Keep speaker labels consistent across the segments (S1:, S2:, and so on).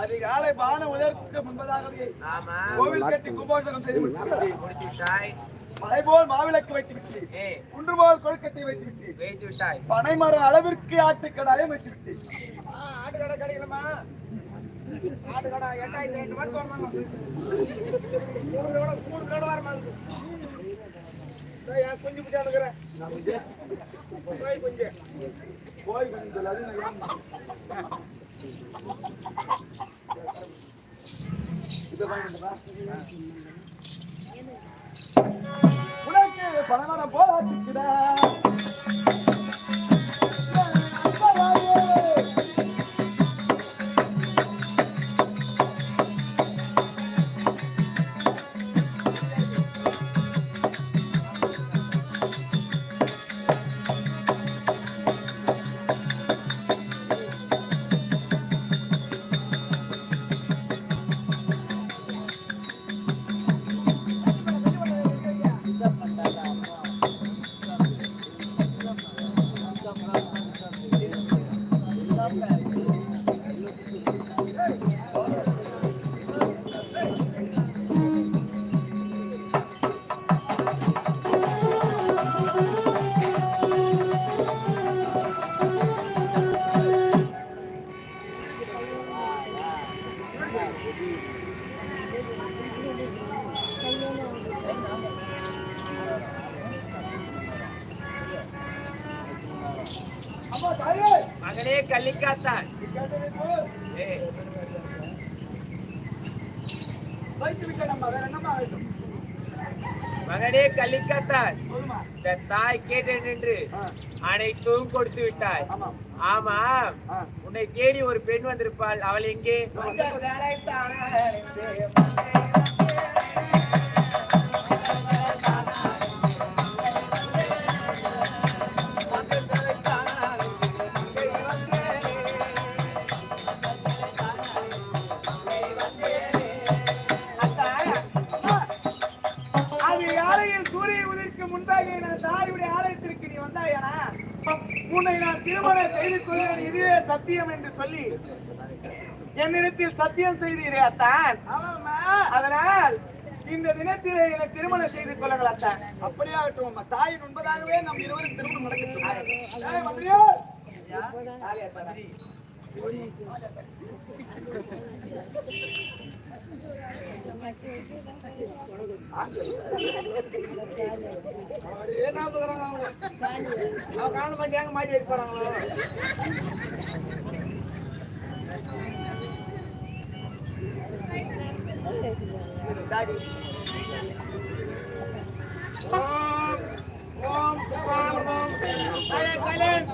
S1: அதிகாலை பான உதற்கு முன்பதாகவே
S2: ஆமா.
S1: கோவில் கட்டி கும்பாபிஷேகம் செய்து முடித்து
S2: முடித்து விட்டாய்
S1: மலை போல் மாவிளக்கு வைத்து விட்டு
S2: ஏய்
S1: குன்று போல் கொழுக்கட்டை வைத்து விட்டு
S2: வைத்து விட்டாய்
S1: பனைமரம் அளவிற்கு ஆட்டுக்கடாயம் வைத்து விட்டு ஆட்டுக்கடை கிடைக்கலமா ஆட்டுக்கடா எட்டாயிரத்தி ஐநூறு? மூணு கடை வர மாதிரி குஞ்சு குஞ்சு. அது நான் ஏன் இதை வாங்கிட்டு வா. உனக்கு பணமரம் போராட்டிக்கிடா தாய்
S2: கேட்டேன் என்று அனைத்தும் கொடுத்து விட்டாய். ஆமா. உன்னை தேடி ஒரு பெண் வந்திருப்பாள். அவள் எங்கே?
S1: சத்தியம் என்று சொல்லி என்னிடத்தில் சத்தியம் செய்தீரே அத்தான். அதனால் இந்த தினத்தில் என்னை திருமணம் செய்து கொள்ளுங்கள் அத்தான். அப்படியே ஆகட்டும் அம்மா. தாயின் முன்பதாகவே நம் இருவரும் திருமணம் நடக்கட்டும். என்ன சொல்றாங்க அவங்க? அவங்க காரணம் பண்ணி ஏங்க மாட்டி வைக்க போறாங்களோ? தாடி. ஓம் ஓம் சுப்ரமணியம். Silence,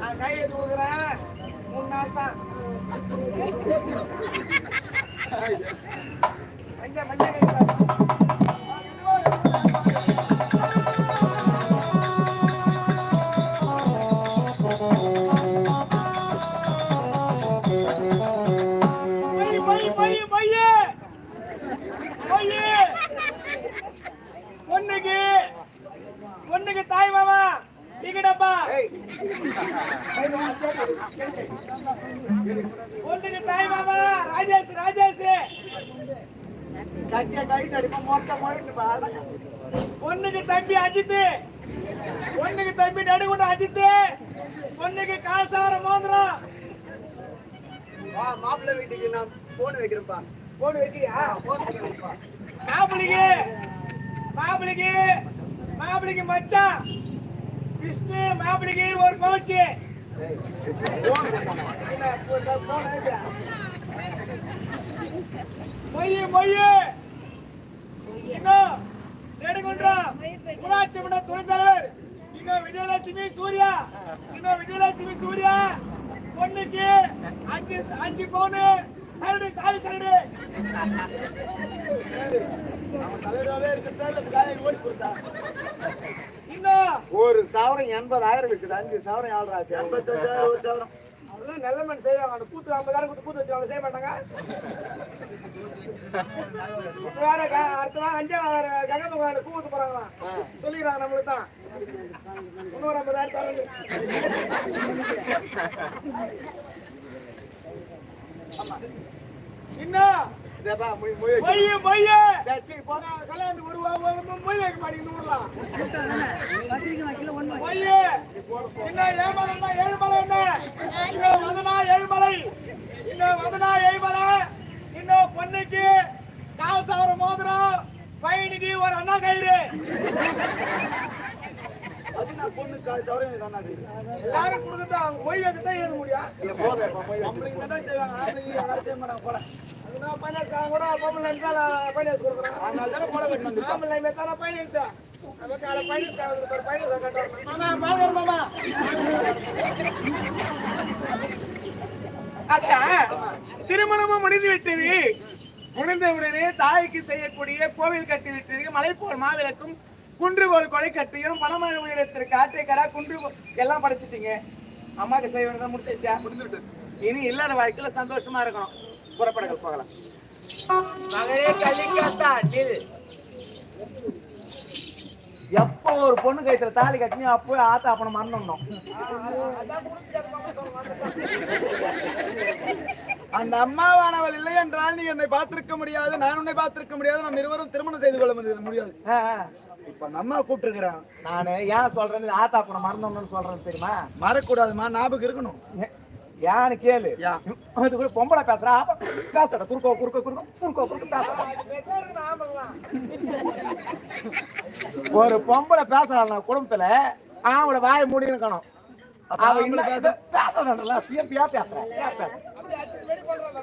S1: நான் கையை தூக்குறேன் மூணு நாள் தான் மஞ்சள் மஞ்சள்
S3: பொண்ணுக்கு தாய் மாமா ராஜேஷ் ராஜேஷ். பொண்ணுக்கு தம்பி அஜித்து. பொண்ணுக்கு தம்பி நடுகுண்ட அஜித்து. பொண்ணுக்கு காசார மோதிரம்
S1: வா மாப்பிள்ளை வீட்டுக்கு நான் போன் வைக்கிறேன்ப்பா
S3: போன் வைக்கிறியா? மாப்பிளைக்கு மாப்பிளைக்கு மாப்பிளைக்கு மச்சான். விஷ்ணு மாப்பிளைக்கு ஒரு பவுச்சு மொய் மொய். இன்னும் நெடுங்குன்றம் ஊராட்சி மன்ற துணைத் தலைவர் இன்னும் விஜயலட்சுமி சூர்யா. இன்னும் விஜயலட்சுமி சூர்யா. பொண்ணுக்கு அஞ்சு அஞ்சு பவுனு சரடு தாலி சரடு. இன்னும்
S1: ஒரு சவரம் எண்பதாயிரம் இருக்குது அஞ்சு சவரம் ஆள்றா எண்பத்தஞ்சாயிரம் ஒரு சவரம்.
S3: அதெல்லாம் நல்ல மண் செய்வாங்க. அந்த கூத்து ஐம்பதாயிரம் கூத்து கூத்து வச்சு செய்ய மாட்டாங்க. வேற க- அடுத்த வாரம் அஞ்சா வேற கங்கை கோயில கூத்து போறாங்களாம் சொல்லிக்கிறாங்க நம்மளுக்கு தான். இன்னொரு ஐம்பதாயிரம் தரது கல்யாணத்துக்கு ஒரு வா- ஒரு மொ- மொய் வைக்க மாட்டேங்குது ஊர்ல. மொய்ய! என்ன ஏமலை ஏழுமலை என்ன? இன்னும் வந்தனா ஏழுமலை? இன்னும் வந்தனா ஏழுமலை? இன்னும் பொண்ணுக்கு காசு ஒரு மோதிரம் பையனுக்கு ஒரு அண்ணா கயிறு. எல்லாரும் கொடுத்துட்டா அவங்க மொய் வைக்க தான் எழுத முடியும் மெத்தான பைனான்ஸ் அப்ப கால பைனான்ஸ் காரங்க ஒரு பைனான்ஸ் கட்டுவாங்க மாமா பாலகர் மாமா.
S2: அக்கா திருமணமும் முடிந்து விட்டது. முடிந்தவுடனே தாய்க்கு செய்யக்கூடிய கோவில் கட்டி விட்டது. மலைப்போர் மாவிளக்கும் குன்றுகோல் கொலை கட்டியும் பணமழை உயிரத்திற்கு ஆற்றை கடா குன்று எல்லாம் படைச்சிட்டீங்க. அம்மாக்கு செய்ய வேண்டியதை முடிச்சிச்சா முடிந்துவிட்டு இனி இல்லாத வாழ்க்கையில சந்தோஷமா இருக்கணும். புறப்படங்கள் போகலாம்.
S4: மகளே கலிக்காத்தா நில்
S2: எப்போ ஒரு பொண்ணு கைத்துல தாலி கட்டினியோ அப்போ ஆத்தா அப்பனை மறந்துடணும்.
S1: அந்த அம்மாவானவள் இல்லை என்றால் நீ என்னை பார்த்திருக்க முடியாது நான் உன்னை பார்த்திருக்க முடியாது நாம் இருவரும் திருமணம் செய்து கொள்ள முடியாது-. இப்ப நம்ம கூப்பிட்டுருக்கிறான்.
S2: நானு ஏன் சொல்றேன்னு ஆத்தா அப்பனை மறந்துடணும்னு சொல்றேன்னு தெரியுமா?
S1: மறக்கூடாதுமா ஞாபகம் இருக்கணும்.
S2: ஏன்னு கேளு?
S1: யா.
S2: அது கூட பொம்பளை பேசுறா. பேசுற குறுக்கோ குறுக்கோ குறுக்கோ குறுக்கோ குறுக்கோ பேசுறா
S3: பெற்றோருக்கு ஆம்பளலாம்
S2: ஒரு பொம்பளை பேசுறாள் குடும்பத்துல அவங்கள வாயை மூடி இருக்கணும். அவ இன்னும் பேச பேசுறான்ல பியா பியா பேசுறேன்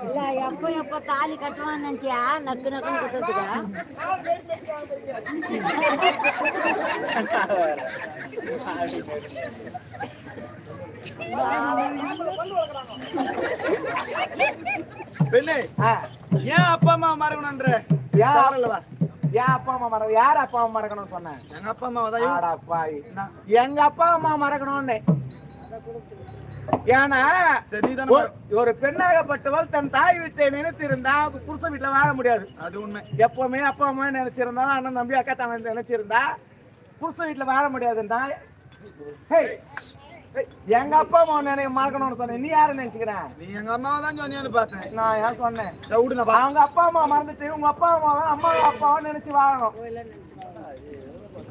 S5: இல்ல எப்போ எப்போ தாலி கட்டுவான்னு நினைச்சியா? நக்கு நக்குன்னு
S1: பெண்ணே ஏன் அப்பா அம்மா மறக்கணும்ன்ற?
S2: யா-
S1: தாராளவா.
S2: என் அப்பா அம்மா மறக்க யார் அப்பா அம்மா மறக்கணும்னு சொன்னேன்
S1: எங்க அப்பா அம்மாவை தான்
S2: பாவி. எங்க அப்பா அம்மா மறக்கணும்னு. ஏன்னா ஒரு- பெண்ணாகப்பட்டவள் தன் தாய் வீட்டை நினைத்து இருந்தா புருஷ வீட்டுல வாழ முடியாது.
S1: அது உண்மை.
S2: எப்பவுமே அப்பா அம்மா நினைச்சிருந்தா அண்ணன் தம்பி அக்கா தம்பி நினைச்சிருந்தா புருஷ வீட்டுல வாழ முடியாதுன்னா ஹேய், எங்க அப்பா அம்மா நினை மறக்கணும்னு சொன்னேன். நீ யாரு நினைச்சுக்கிறேன்
S1: நீ எங்க அம்மாவை தான் சொன்னியான்னு பார்த்தேன்.
S2: நான் ஏன் சொன்னேன்? அவங்க அப்பா அம்மா மறந்துட்டு உங்க அப்பா அம்மாவை அம்மா அப்பாவை நினைச்சு வாழணும்.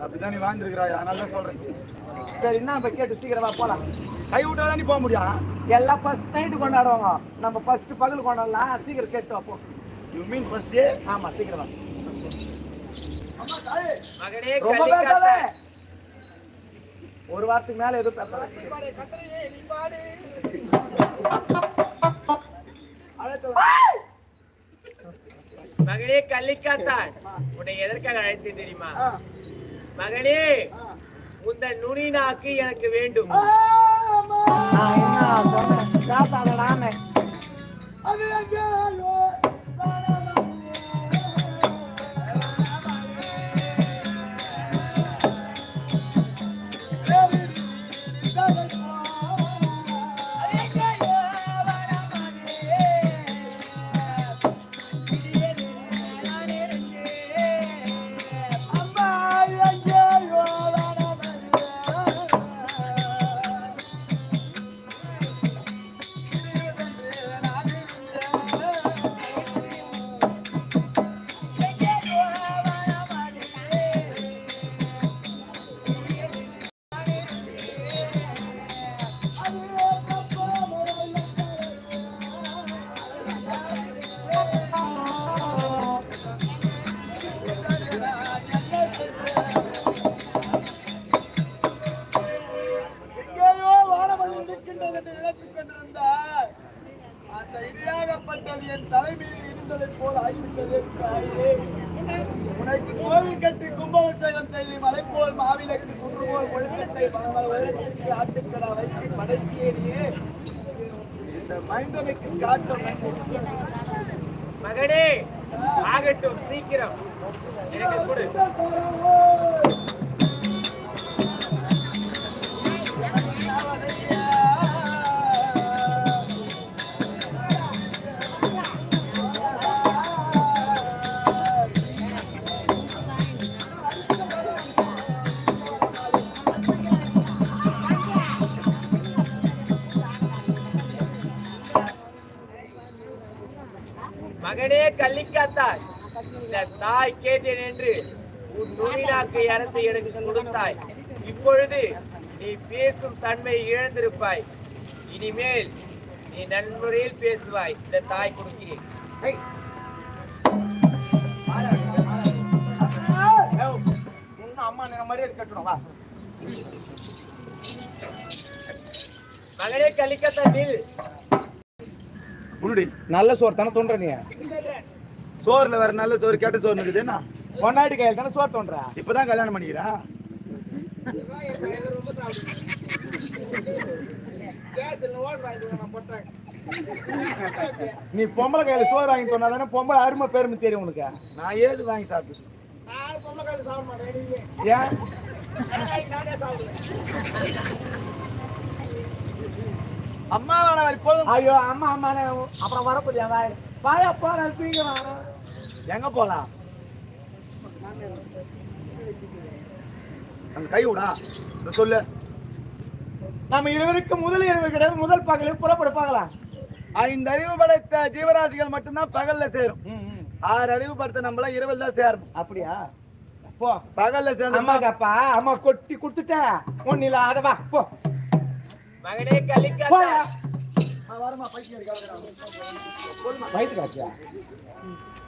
S1: அப்படிதான் நீ வாழ்ந்துருக்கிறாய். அதனால தான் சொல்றேன்.
S2: சரி என்ன இப்ப கேட்டு சீக்கிரமா போலாம்.
S1: கை விட்டாதான் நீ போக முடியும்
S2: எல்லாம் ஃபர்ஸ்ட் நைட்டு கொண்டாடுவாங்க. நம்ம ஃபர்ஸ்ட் பகல் கொண்டாடலாம். சீக்கிரம் கேட்டு வைப்போம்
S1: யூ மீன் ஃபர்ஸ்ட் டே
S2: ஆமா சீக்கிரமா ரொம்ப பேசாத. ஒரு வாரத்துக்கு மேல எதுவும்
S3: பாடு
S4: மகளே கலிக்காத்தா உன்னை எதற்காக அழைத்து தெரியுமா? மகளே உந்தன் நுனி நாக்கு எனக்கு வேண்டும்.
S2: நான் என்ன சொன்னேன்?
S4: மகனே ஆகட்டும் சீக்கிரம். எனக்கு கொடு. தாய் கேட்டேன் என்று உன் நுனிநாக்கை அறந்து எனக்கு கொடுத்தாய். இப்பொழுது நீ பேசும் தன்மை இழந்திருப்பாய். இனிமேல் நீ நன்முறையில் பேசுவாய். இந்த தாய் கொடுக்கிறேன்.
S2: அம்மா மரியாதை கட்டணும். வா.
S4: மகனே
S1: முன்னாடி
S2: நல்ல சோறு தானே தோன்ற நீ?
S1: சோறுல வேற நல்ல சோறு கெட்ட சோறு இருக்குது என்ன?
S2: பொன்னாடி கையில் தானே சோறு தோன்றா?
S1: இப்பதான் கல்யாணம் பண்ணிக்கிறா?
S2: நீ பொம்பளை கையில சோறு வாங்கி சொன்னா தானே பொம்பளை அருமை பெருமை தெரியும் உனக்கு.
S1: நான் ஏது வாங்கி சாப்பிட்டு
S2: ஏன்?
S1: வேணா இப்போதும்
S2: ஐயோ அம்மா அம்மா அப்புறம் வரப்போதியா வாய் வாயா போற சீக்கிரம்
S1: எங்க போலாம்? அந்த கை விடா. இந்த சொல்லு.
S2: நம்ம இருவருக்கு முதல் இரவு கிடையாது. முதல் பகலில் புறப்பட பார்க்கலாம்.
S1: ஐந்து அறிவு படைத்த ஜீவராசிகள் மட்டும்தான் பகல்ல சேரும். ஆறு அறிவு படைத்த நம்மள இரவில் தான் சேரணும்.
S2: அப்படியா? போ
S1: பகல்ல சேர்ந்து
S2: அம்மாக்கு அப்பா அம்மா கொட்டி கொடுத்துட்டேன். ஒன்னில அத வா போ
S4: மகனே
S2: போயா வயிற்று காட்சியா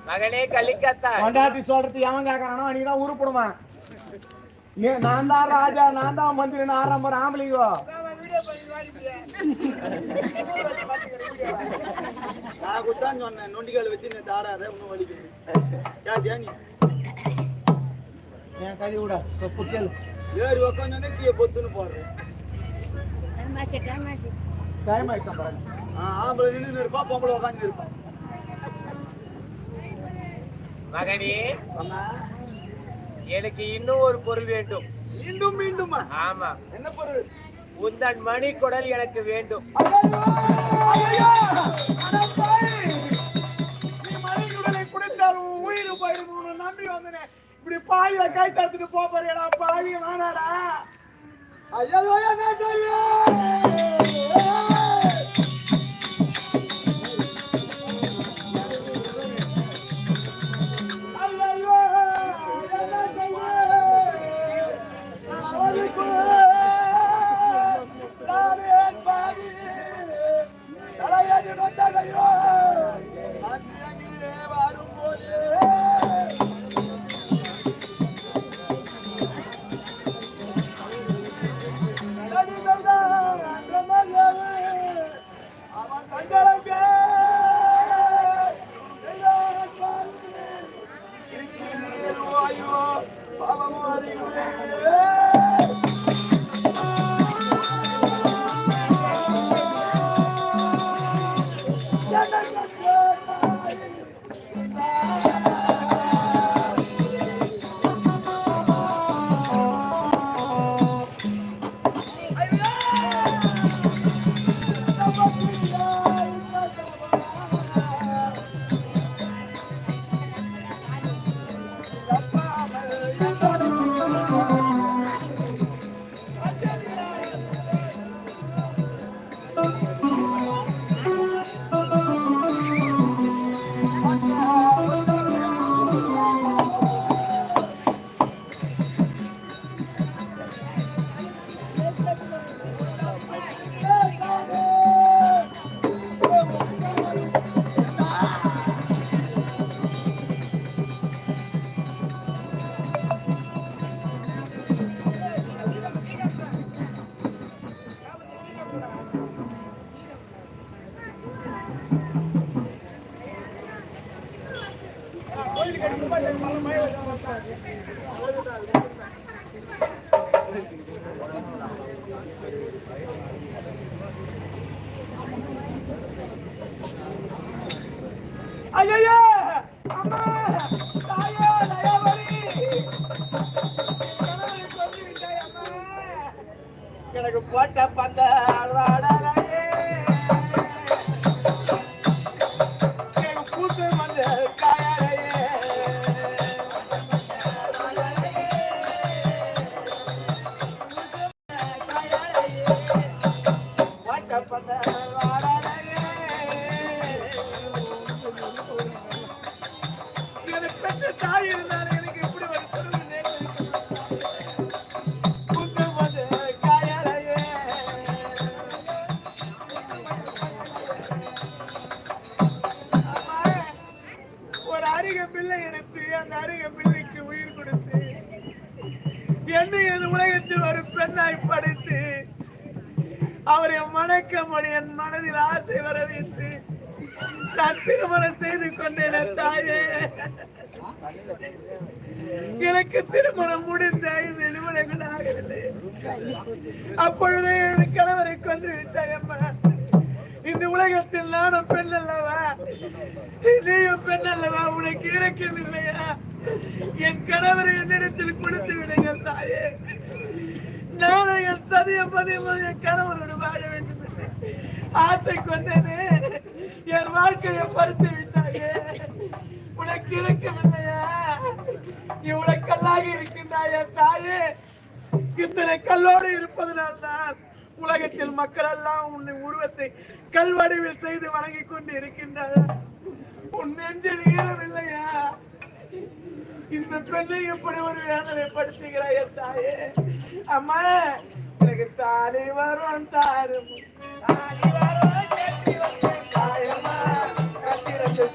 S4: மகனே கள்ளிக்காத்தா
S2: கொண்டாட்டி சொல்றது எவன் கேட்கறானோ நீ தான் உருப்படுவான். ஏ நான் தான் ராஜா நான் தான் மந்திரி ஆறாம் ஆம்பளைங்கோ
S1: நான் கூட்டான்னு சொன்னேன். நொண்டிக்கால் வச்சு நீ தாடாத இன்னும் வலிக்குது. கேட்டியா நீ.
S2: என் கறி விட புட்டல்
S1: ஏறி உக்காந்து கீழே பொத்துன்னு போடுறேன்.
S2: டைம் ஆயிடுச்சு பாருங்க.
S1: ஆம்பளை நின்று இருப்பா பொம்பளை உக்காந்து இருப்பா.
S4: மகனே எனக்கு இன்னும் ஒரு பொருள் வேண்டும்.
S1: மீண்டும் மீண்டுமா?
S4: ஆமா.
S1: என்ன பொருள்?
S4: உந்தன் மணி குடல் எனக்கு வேண்டும்.
S2: உயிர் போயிடும் நம்பி வந்தனே. இப்படி பாவில கை தத்துட்டு போறியடா பாவி வேணாடா
S1: ஐயோ என்ன செய்வேன்
S2: ஐயையே! அம்மா! தாயே, தயாபரி! எனக்கு போட்ட பந்த அல்வாடலையே. ஒரு அருக பிள்ளை எடுத்து அந்த அருக பிள்ளைக்கு உயிர் கொடுத்து என்னை இந்த உலகத்தில் ஒரு பெண்ணாய் படைத்து அவரை மணக்கமடி என் மனதில் ஆசை வர வைத்து நான் திருமணம் செய்து கொண்டேன் தாயே. எனக்கு திருமணம் முடிந்த ஐந்து நிமிடங்கள் ஆகவில்லை. அப்பொழுதே என் கணவரை கொன்று விட்டாய் அம்மா. இந்த உலகத்தில் நானும் பெண் அல்லவா? நீயும் பெண் அல்லவா? உனக்கு இறக்கம் இல்லையா? என் கணவரை என்னிடத்தில் கொடுத்து விடுங்கள் தாயே. நானும் என் சதிய பதிய என் கணவரோடு வாழ வேண்டும் ஆசை கொண்டேனே. என் வாழ்க்கையை பறித்து விட்டாயே. உனக்கு இரக்கம் இல்லையா? நீ கல்லாக இருக்கின்றாயா தாயே. இத்தனை கல்லோடு இருப்பதனால்தான் உலகத்தில் மக்கள் எல்லாம் உன்னை உருவத்தை கல்வடிவில் செய்து வணங்கிக் கொண்டு இருக்கின்றனர் உன் நெஞ்சில் ஈரமில்லையா? இந்த பெண்ணை எப்படி ஒரு வேதனைப்படுத்துகிறாய் என் தாயே? அம்மா எனக்கு தாலி வரும் தாரும். தாலி வரும் தாயம்மா கட்டிரத்து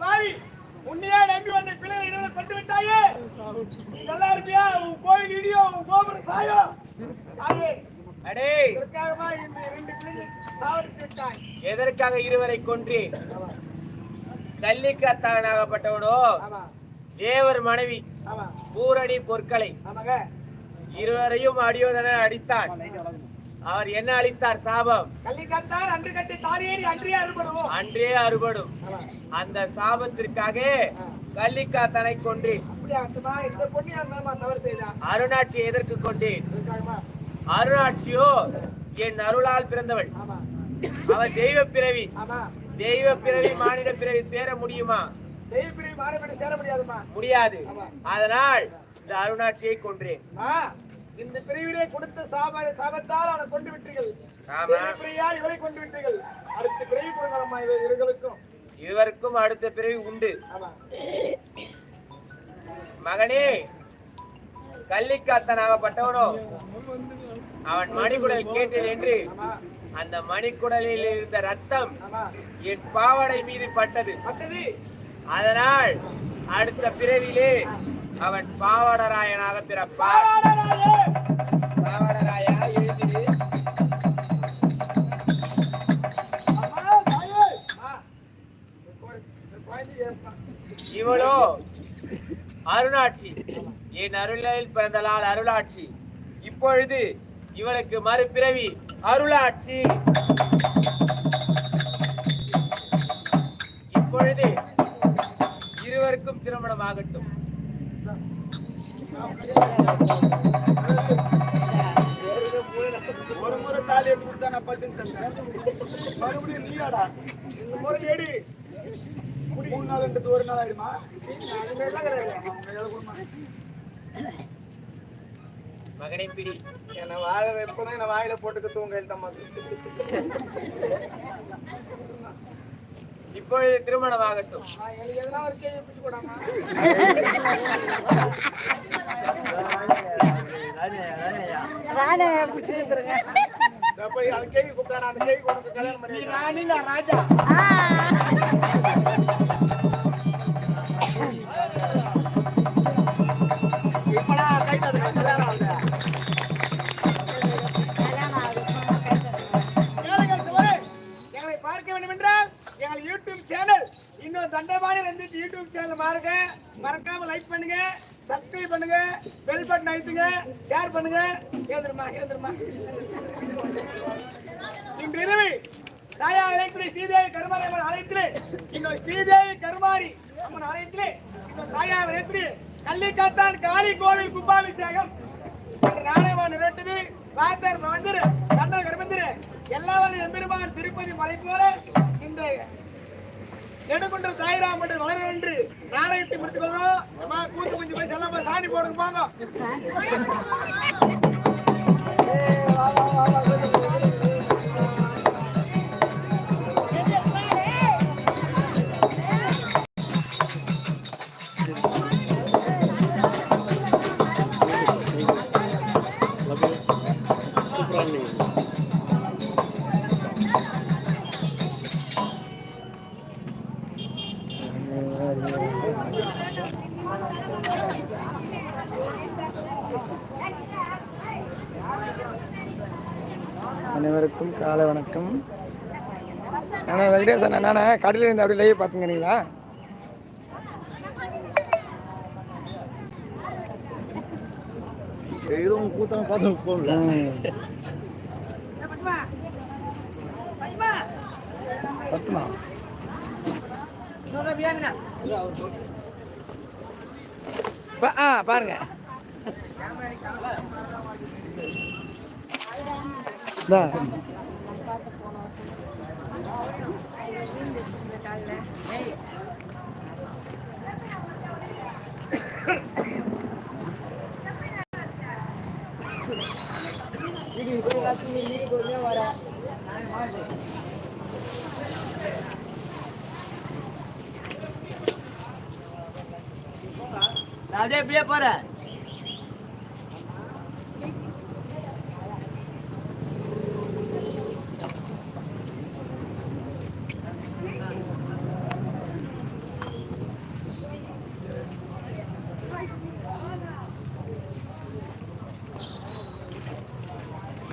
S2: பாவி உன்னையா நம்பி வந்த பிள்ளை என்னோட கொண்டு விட்டாயே நல்லா இருப்பியா உன் கோயில் இடியோ உன் கோபுரம் சாயோ.
S4: எதற்காக இருவரை கொன்றி கள்ளிக்கத்தானாகப்பட்டவனோ
S2: ஆமா.
S4: தேவர் மனைவி.
S2: ஆமா.
S4: பூரணி பொற்களை. இருவரையும் அடியோதன அடித்தான். அவர் என்ன அளித்தார் சாபம்?
S2: அன்று கட்டி தாரியேறி
S4: அன்றே அறுபடும். அந்த சாபத்திற்காக கொன்றேன்.
S2: அந்த தவறு செய்தா?
S4: அருணாட்சியை எதற்கு கொண்டேன்? அருணாட்சியோ என் அருளால் பிறந்தவள். அவள் தெய்வ பிறவி. தெய்வ பிறவி மானிட பிறவி சேர முடியுமா?
S2: தெய்வ சேர முடியாதுமா
S4: முடியாது. அதனால் இந்த அருணாட்சியை கொன்றேன்.
S2: இந்த பிரிவிலே கொடுத்த சாப சாபத்தால் அவனை கொண்டு விட்டீர்கள். பிரியால் இவரை கொண்டு விட்டீர்கள். அடுத்த பிரிவு கொடுங்களம்மா இவ இவர்களுக்கும்.
S4: இருவருக்கும் அடுத்த பிறவி உண்டு. மகனே கள்ளிக்காத்தனாகப்பட்டவனோ அவன் மணிக்குடல் கேட்டேன் என்று அந்த மணிக்குடலில் இருந்த ரத்தம் என் பாவாடை மீது பட்டது. அதனால் அடுத்த பிறவிலே அவன் பாவடராயனாக பிறப்பான்.
S2: பாவாடராயே!
S4: பாவாடராயா
S2: இவளோ
S4: அருணாட்சி என் அருளில் பிறந்தலால் அருளாட்சி. இப்பொழுது இவளுக்கு மறுபிறவி அருளாட்சி. இப்பொழுது இருவருக்கும் திருமணம் ஆகட்டும்
S6: ஒரு முறை தாலி எடுத்து கொடுத்தா நான் பட்டுன்னு சொல்றேன். மறுபடியும் நீயாடா? இந்த முறை எடி மூணு நாள் ரெண்டு ஒரு நாள் ஆயிடுமா.
S4: மகனை பிடி.
S3: என்ன வாழ வைப்பதும் என்ன வாயில போட்டுக்க தூங்க எழுத்தம்மா.
S4: இப்பொழுது திருமணம் ஆகட்டும்
S3: எனக்கு சேனல் பாருங்க. மறக்காம லைக் பண்ணுங்க. சப்ஸ்கிரைப் பண்ணுங்க. பெல் பட்டன் அழுத்துங்க. ஷேர் பண்ணுங்க. ஏந்திரமா ஏந்திரமா. இன்றிரவு தாயா அழைக்கிற ஸ்ரீதேவி கருமாரி அம்மன் அழைத்து இன்னொரு ஸ்ரீதேவி கருமாரி அம்மன் அழைத்து இன்னொரு தாயா அழைத்து கள்ளிக்காத்தான் காளி கோவில் கும்பாபிஷேகம். நாணயமா நிறைவேற்றுது வாத்தர் மந்திர கண்ண கருமந்திரு எல்லா வல்ல எம்பெருமான் திருப்பதி மலை போல இந்த நெடுகுன்ற தாயிராமன் மலை சாணி போடுங்க போங்க
S6: அண்ணா கடையில் இருந்து அப்படியே லைவ் பார்த்துங்கிறீங்களா
S7: செய்கிறவங்க கூட்டம் பார்த்து போகல
S6: பத்துமா பா- ஆ பாருங்க. இந்தா.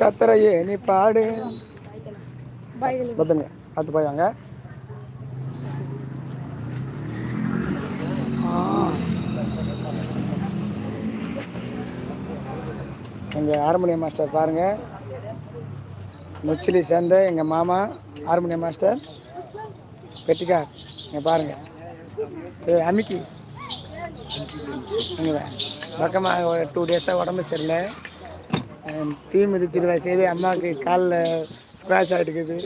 S6: கத்தரையே நீ பாடு. பத்துங்க பார்த்து போயாங்க எங்கள் ஹார்மோனியம் மாஸ்டர் பாருங்கள் நொச்சிலி சேர்ந்த எங்கள் மாமா ஹார்மோனியம் மாஸ்டர். பெட்டிக்கார் இங்கே பாருங்கள் ஏ அமிக்கி. பக்கமாக ஒரு டூ டேஸாக உடம்பு சரியில்லை. தீ மிதித்திருவா செய்து அம்மாவுக்கு காலில் ஸ்க்ராச் ஆகிட்டுக்குது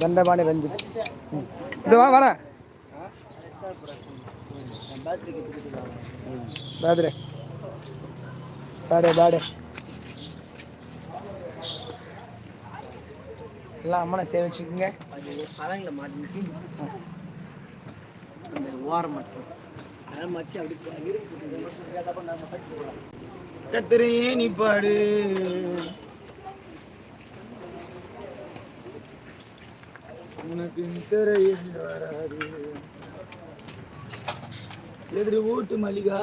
S6: தண்டபாணி ரஞ்சித். இது வா வாடா. பாதுரே பாடு பாடு. எல்லாம் அம்மனை சேவை வச்சுக்கோங்க அது சலங்கில் மாட்டிட்டு அந்த ஓரம் மட்டும். அதெல்லாம் வச்சு அப்படி கத்திரையே நீ பாடு. உனக்கு திரையில் வராது. எதிர் ஓட்டு மல்லிகா.